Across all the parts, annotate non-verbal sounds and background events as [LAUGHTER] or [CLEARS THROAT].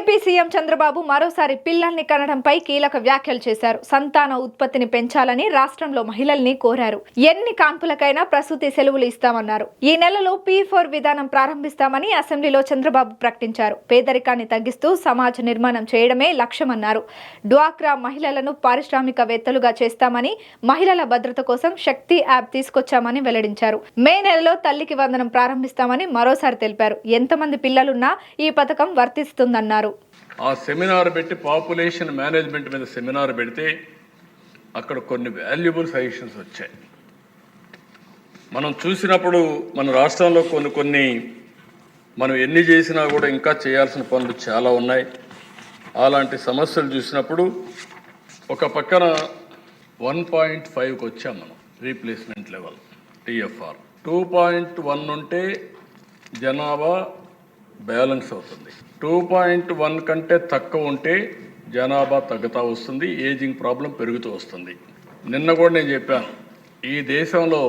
AP CM Chandrababu మరోసారి పిల్లల్ని కనడంపై కీలక వ్యాఖ్యలు చేశారు. సంతాన ఉత్పత్తిని పెంచాలని రాష్ట్రంలో మహిళల్ని కోరారు. ఎన్ని కాన్పులకైనా ప్రసూతి సెలవులు ఇస్తామన్నారు. ఈ నెలలో పీ ఫోర్ విధానం ప్రారంభిస్తామని అసెంబ్లీలో చంద్రబాబు ప్రకటించారు. పేదరికాన్ని తగ్గిస్తూ సమాజ నిర్మాణం చేయడమే లక్ష్యమన్నారు. డ్వాక్రా మహిళలను పారిశ్రామికవేత్తలుగా చేస్తామని మహిళల భద్రత కోసం శక్తి యాప్ తీసుకొచ్చామని వెల్లడించారు. మే నెలలో తల్లికి వందనం ప్రారంభిస్తామని మరోసారి తెలిపారు. ఎంతమంది పిల్లలున్నా ఈ పథకం వర్తిస్తుందన్నారు. ఆ సెమినార్ పెట్టి పాపులేషన్ మేనేజ్మెంట్ మీద సెమినార్ పెడితే అక్కడ కొన్ని వాల్యుబుల్ సజెషన్స్ వచ్చాయి. మనం చూసినప్పుడు మన రాష్ట్రంలో కొన్ని కొన్ని మనం ఎన్ని చేసినా కూడా ఇంకా చేయాల్సిన పనులు చాలా ఉన్నాయి. అలాంటి సమస్యలు చూసినప్పుడు ఒక పక్కన వన్ పాయింట్ ఫైవ్కి వచ్చాం మనం replacement level TFR. Two point one ఉంటే జనాభా బ్యాలెన్స్ అవుతుంది. టూ పాయింట్ వన్ కంటే తక్కువ ఉంటే జనాభా తగ్గుతూ వస్తుంది ఏజింగ్ ప్రాబ్లం పెరుగుతూ వస్తుంది. నిన్న కూడా నేను చెప్పాను ఈ దేశంలో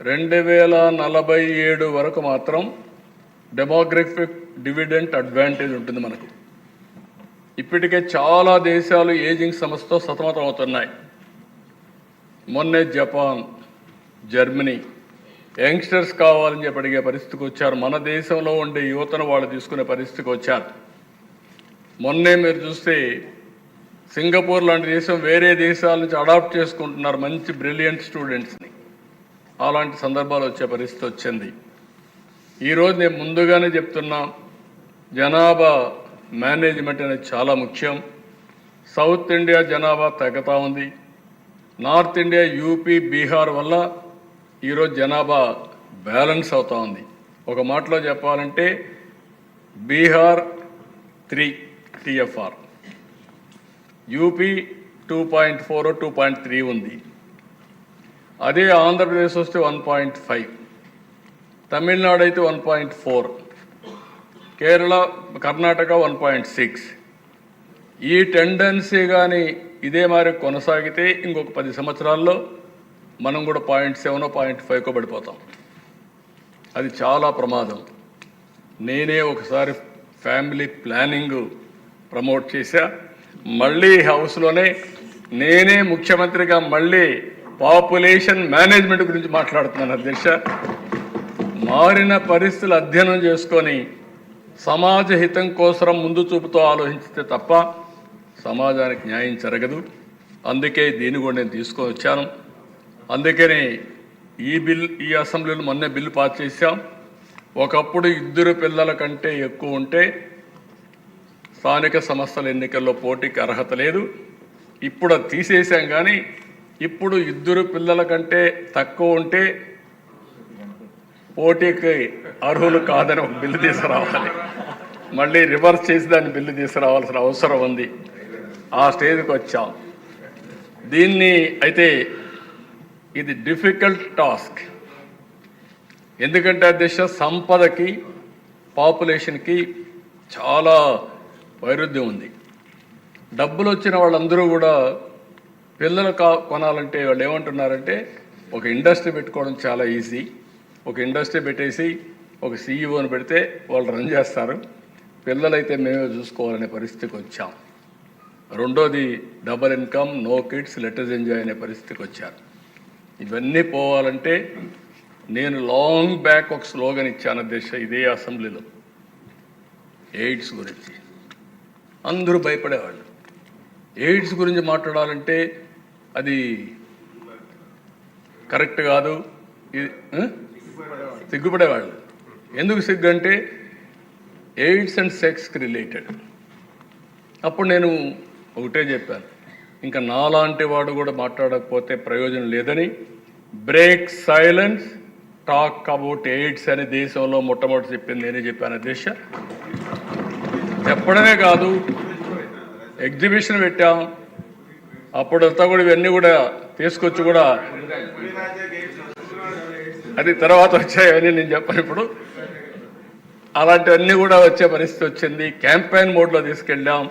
రెండు వేల నలభై ఏడు వరకు మాత్రం డెమోగ్రఫిక్ డివిడెంట్ అడ్వాంటేజ్ ఉంటుంది మనకు. ఇప్పటికే చాలా దేశాలు ఏజింగ్ సమస్యతో సతమతం అవుతున్నాయి మొన్నే జపాన్ జర్మనీ యంగ్స్టర్స్ కావాలని చెప్పి అడిగే పరిస్థితికి వచ్చారు. మన దేశంలో ఉండే యువతను వాళ్ళు తీసుకునే పరిస్థితికి వచ్చారు. మొన్నే మీరు చూస్తే సింగపూర్ లాంటి దేశం వేరే దేశాల నుంచి అడాప్ట్ చేసుకుంటున్నారు మంచి బ్రిలియంట్ స్టూడెంట్స్ని. అలాంటి సందర్భాలు వచ్చే పరిస్థితి వచ్చింది. ఈరోజు నేను ముందుగానే చెప్తున్నా జనాభా మేనేజ్మెంట్ అనేది చాలా ముఖ్యం. సౌత్ ఇండియా జనాభా తగ్గుతూ ఉంది. నార్త్ ఇండియా యూపీ బీహార్ వల్ల ఈరోజు జనాభా బ్యాలెన్స్ అవుతా ఉంది. ఒక మాటలో చెప్పాలంటే Bihar three TFR. UP two point four two point three ఉంది. అదే ఆంధ్రప్రదేశ్ వస్తే వన్ పాయింట్ ఫైవ్. తమిళనాడు అయితే one point four. Kerala Karnataka one point six. ఈ టెండెన్సీ కానీ ఇదే మరి కొనసాగితే ఇంకొక పది సంవత్సరాల్లో మనం కూడా పాయింట్ సెవెన్ పాయింట్ ఫైవ్కో పడిపోతాం. అది చాలా ప్రమాదం. నేనే ఒకసారి ఫ్యామిలీ ప్లానింగ్ ప్రమోట్ చేశా. మళ్ళీ హౌస్లోనే నేనే ముఖ్యమంత్రిగా మళ్ళీ పాపులేషన్ మేనేజ్మెంట్ గురించి మాట్లాడుతున్నాను అధ్యక్ష మారిన పరిస్థితులు అధ్యయనం చేసుకొని సమాజ హితం కోసం ముందు చూపుతో ఆలోచించితే తప్ప సమాజానికి న్యాయం జరగదు. అందుకే దీన్ని కూడా నేను తీసుకొని వచ్చాను. అందుకని ఈ బిల్ ఈ అసెంబ్లీలో మొన్నే బిల్లు పాస్ చేశాం. ఒకప్పుడు ఇద్దరు పిల్లల కంటే ఎక్కువ ఉంటే స్థానిక సంస్థల ఎన్నికల్లో పోటీకి అర్హత లేదు. ఇప్పుడు అది తీసేసాం కానీ ఇప్పుడు ఇద్దరు పిల్లల కంటే తక్కువ ఉంటే పోటీకి అర్హులు కాదని ఒక బిల్లు తీసుకురావాలి. మళ్ళీ రివర్స్ చేసి దాన్ని బిల్లు తీసుకురావాల్సిన అవసరం ఉంది. ఆ స్టేజ్కి వచ్చాం. దీన్ని అయితే ఇది డిఫికల్ట్ టాస్క్. ఎందుకంటే దేశ సంపదకి పాపులేషన్కి చాలా వైరుధ్యం ఉంది. డబ్బులు వచ్చిన వాళ్ళందరూ కూడా పిల్లలు కా కొనాలంటే వాళ్ళు ఏమంటున్నారంటే ఒక ఇండస్ట్రీ పెట్టుకోవడం చాలా ఈజీ. ఒక ఇండస్ట్రీ పెట్టేసి ఒక సీఈఓని పెడితే వాళ్ళు రన్ చేస్తారు. పిల్లలైతే మేమే చూసుకోవాలనే పరిస్థితికి వచ్చాం. రెండోది double income no kids letters enjoy అనే పరిస్థితికి వచ్చారు. ఇవన్నీ పోవాలంటే నేను లాంగ్ బ్యాక్ ఒక స్లోగన్ ఇచ్చాను దేశ ఇదే అసెంబ్లీలో. ఎయిడ్స్ గురించి. అందరూ భయపడేవాళ్ళు. ఎయిడ్స్ గురించి మాట్లాడాలంటే అది కరెక్ట్ కాదు. ఇది సిగ్గుపడేవాళ్ళు. ఎందుకు సిగ్గు అంటే ఎయిడ్స్ అండ్ సెక్స్కి రిలేటెడ్. అప్పుడు నేను ఒకటే చెప్పాను. ఇంకా నాలాంటి వాడు కూడా మాట్లాడకపోతే ప్రయోజనం లేదని break silence talk about AIDS అని దేశంలో మొట్టమొదటి చెప్పింది నేనే చెప్పాను అధ్యక్ష. చెప్పడమే కాదు ఎగ్జిబిషన్ పెట్టాం. అప్పుడంతా కూడా ఇవన్నీ కూడా తీసుకొచ్చి కూడా అది తర్వాత వచ్చాయని నేను చెప్పాను ఇప్పుడు. అలాంటివన్నీ కూడా వచ్చే పరిస్థితి వచ్చింది. క్యాంపెయిన్ మోడ్లో తీసుకెళ్ళాం.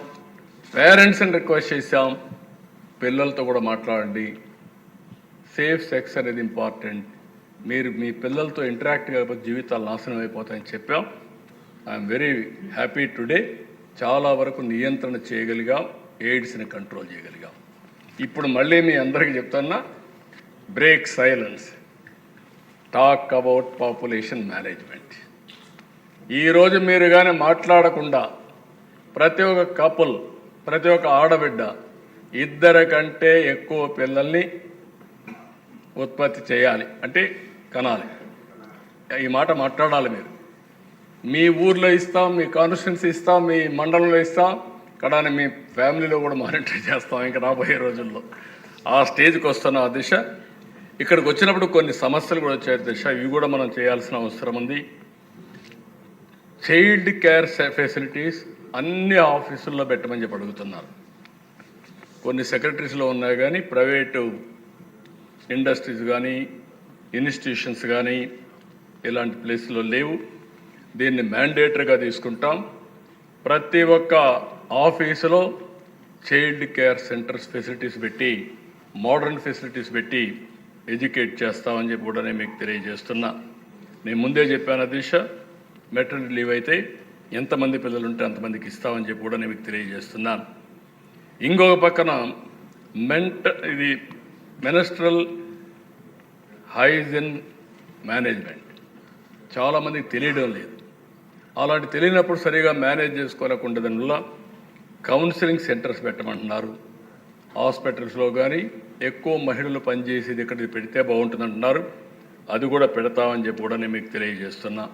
పేరెంట్స్ని రిక్వెస్ట్ చేశాం. పిల్లలతో కూడా మాట్లాడండి. సేఫ్ సెక్స్ అనేది ఇంపార్టెంట్ మీరు మీ పిల్లలతో ఇంటరాక్ట్ కాకపోతే జీవితాలు నాశనం అయిపోతాయని చెప్పాం. ఐఎమ్ వెరీ హ్యాపీ టుడే చాలా వరకు నియంత్రణ చేయగలిగాం. ఎయిడ్స్ని కంట్రోల్ చేయగలిగాం. ఇప్పుడు మళ్ళీ మీ అందరికీ చెప్తున్నా break silence talk about population management ఈరోజు మీరు కానీ మాట్లాడకుండా ప్రతి ఒక్క కపుల్ ప్రతి ఒక్క ఆడబిడ్డ ఇద్దరు కంటే ఎక్కువ పిల్లల్ని ఉత్పత్తి చేయాలి. అంటే కనాలి. ఈ మాట మాట్లాడాలి మీరు. మీ ఊర్లో ఇస్తాం మీ కాన్స్టిట్యున్సీ ఇస్తాం మీ మండలంలో ఇస్తాం కడాని మీ ఫ్యామిలీలో కూడా మానిటర్ చేస్తాం ఇంకా రాబోయే రోజుల్లో. ఆ స్టేజ్కి వస్తున్న ఆ దిశ. ఇక్కడికి వచ్చినప్పుడు కొన్ని సమస్యలు కూడా వచ్చాయి దిశ. ఇవి కూడా మనం చేయాల్సిన అవసరం ఉంది. చైల్డ్ కేర్ ఫెసిలిటీస్ అన్ని ఆఫీసుల్లో పెట్టమని చెప్పి అడుగుతున్నారు. కొన్ని సెక్రటరీస్లో ఉన్నాయి కానీ ప్రైవేటు ఇండస్ట్రీస్ కానీ ఇన్స్టిట్యూషన్స్ కానీ ఇలాంటి ప్లేస్లో లేవు. దీన్ని మ్యాండేటరీగా తీసుకుంటాం. ప్రతి ఒక్క ఆఫీసులో చైల్డ్ కేర్ సెంటర్స్ ఫెసిలిటీస్ పెట్టి మోడర్న్ ఫెసిలిటీస్ పెట్టి ఎడ్యుకేట్ చేస్తామని చెప్పి కూడా నేను మీకు తెలియజేస్తున్నా. నేను ముందే చెప్పాను దిశ మెటర్నిటీ లీవ్ అయితే ఎంతమంది పిల్లలు ఉంటే అంతమందికి ఇస్తామని చెప్పి కూడా నేను మీకు తెలియజేస్తున్నాను ఇంకొక పక్కన మెంట ఇది మెనస్ట్రల్ హైజిన్ మేనేజ్మెంట్. చాలామందికి తెలియడం లేదు. అలాంటి తెలియనప్పుడు సరిగా మేనేజ్ చేసుకోలేకుండా దానివల్ల కౌన్సిలింగ్ సెంటర్స్ పెట్టమంటున్నారు. హాస్పిటల్స్లో కానీ ఎక్కువ మహిళలు పనిచేసేది ఇక్కడ పెడితే బాగుంటుంది అంటున్నారు అది కూడా పెడతామని చెప్పి కూడా నేను మీకు తెలియజేస్తున్నా.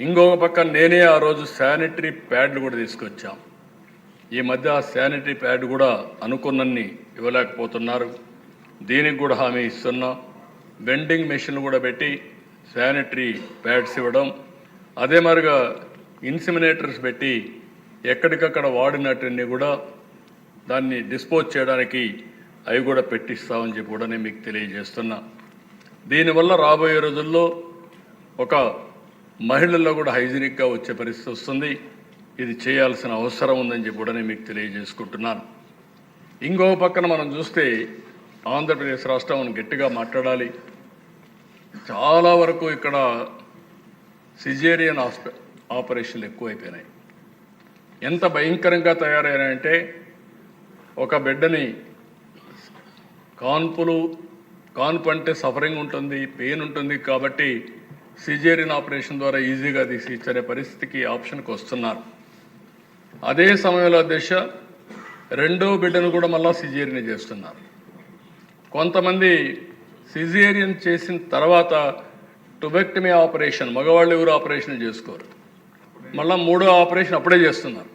ఇంకొక పక్క నేనే ఆ రోజు శానిటరీ ప్యాడ్లు కూడా తీసుకొచ్చాం. ఈ మధ్య శానిటరీ ప్యాడ్ కూడా అనుకున్నన్ని ఇవ్వలేకపోతున్నారు. దీనికి కూడా హామీ ఇస్తున్నాం. వెండింగ్ మెషిన్లు కూడా పెట్టి శానిటరీ ప్యాడ్స్ ఇవ్వడం. అదే మరిగా ఇన్సిమినేటర్స్ పెట్టి ఎక్కడికక్కడ వాడినట్టుని కూడా దాన్ని డిస్పోజ్ చేయడానికి అవి కూడా పెట్టిస్తామని చెప్పి కూడా నేను మీకు తెలియజేస్తున్నా. దీనివల్ల రాబోయే రోజుల్లో ఒక మహిళల్లో కూడా హైజీనిక్గా వచ్చే పరిస్థితి వస్తుంది. ఇది చేయాల్సిన అవసరం ఉందని చెప్పి కూడా నేను మీకు తెలియజేసుకుంటున్నాను. ఇంకో పక్కన మనం చూస్తే ఆంధ్రప్రదేశ్ రాష్ట్రం గట్టిగా మాట్లాడాలి. చాలా వరకు ఇక్కడ సిజేరియన్ హాస్పి ఆపరేషన్లు ఎక్కువైపోయినాయి. ఎంత భయంకరంగా తయారైనాయంటే ఒక బిడ్డని కాన్పులు కాన్పు అంటే సఫరింగ్ ఉంటుంది పెయిన్ ఉంటుంది కాబట్టి సిజేరియన్ ఆపరేషన్ ద్వారా ఈజీగా తీసి ఇచ్చే పరిస్థితికి ఆప్షన్కి వస్తున్నారు. అదే సమయంలో దిశ రెండో బిడ్డను కూడా మళ్ళా సిజేరియన్ చేస్తున్నారు. కొంతమంది సిజేరియన్ చేసిన తర్వాత టుబెక్టమీ ఆపరేషన్ మగవాళ్ళు ఎవరు ఆపరేషన్ చేసుకోరు. మళ్ళీ మూడో ఆపరేషన్ అప్పుడే చేస్తున్నారు.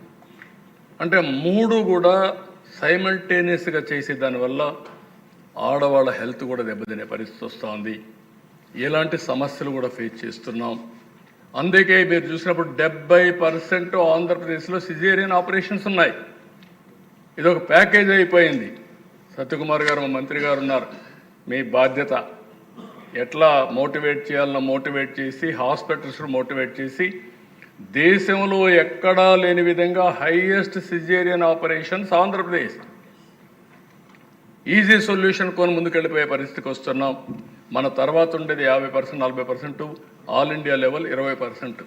అంటే మూడు కూడా సైమల్టేనియస్గా చేసే దానివల్ల ఆడవాళ్ళ హెల్త్ కూడా దెబ్బతినే పరిస్థితి వస్తుంది. ఎలాంటి సమస్యలు కూడా ఫేస్ చేస్తున్నాం. అందుకే మీరు చూసినప్పుడు డెబ్బై పర్సెంట్ ఆంధ్రప్రదేశ్లో సిజేరియన్ ఆపరేషన్స్ ఉన్నాయి. ఇది ఒక ప్యాకేజ్ అయిపోయింది. సత్యకుమార్ గారు మా మంత్రి గారు ఉన్నారు. మీ బాధ్యత ఎట్లా మోటివేట్ చేయాలన్న మోటివేట్ చేసి హాస్పిటల్స్ మోటివేట్ చేసి దేశంలో ఎక్కడా లేని విధంగా highest caesarean operations Andhra Pradesh. Easy solution కొని ముందుకెళ్ళిపోయే పరిస్థితికి వస్తున్నాం. మన తర్వాత ఉండేది యాభై పర్సెంట్ నలభై పర్సెంట్ ఆల్ ఇండియా లెవెల్ ఇరవై పర్సెంట్.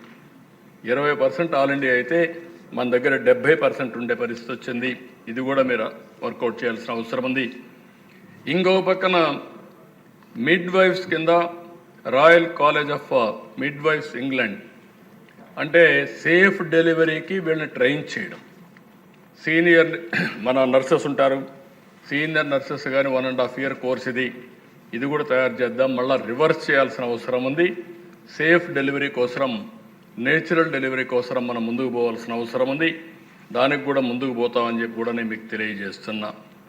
ఇరవై పర్సెంట్ ఆల్ ఇండియా అయితే మన దగ్గర డెబ్బై పర్సెంట్ ఉండే పరిస్థితి వచ్చింది. ఇది కూడా మీరు వర్కౌట్ చేయాల్సిన అవసరం ఉంది. ఇంకో పక్కన మిడ్ వైఫ్స్ కింద royal college of midwives England అంటే సేఫ్ డెలివరీకి వీళ్ళని ట్రైన్ చేయడం. సీనియర్ [CLEARS THROAT] మన నర్సెస్ ఉంటారు. సీనియర్ నర్సెస్ కానీ one and half year course ఇది. ఇది కూడా తయారు చేద్దాం. మళ్ళీ రివర్స్ చేయాల్సిన అవసరం ఉంది. సేఫ్ డెలివరీ కోసం నేచురల్ డెలివరీ కోసం మనం ముందుకు పోవాల్సిన అవసరం ఉంది. దానికి కూడా ముందుకు పోతామని చెప్పి కూడా నేను మీకు తెలియజేస్తున్నా.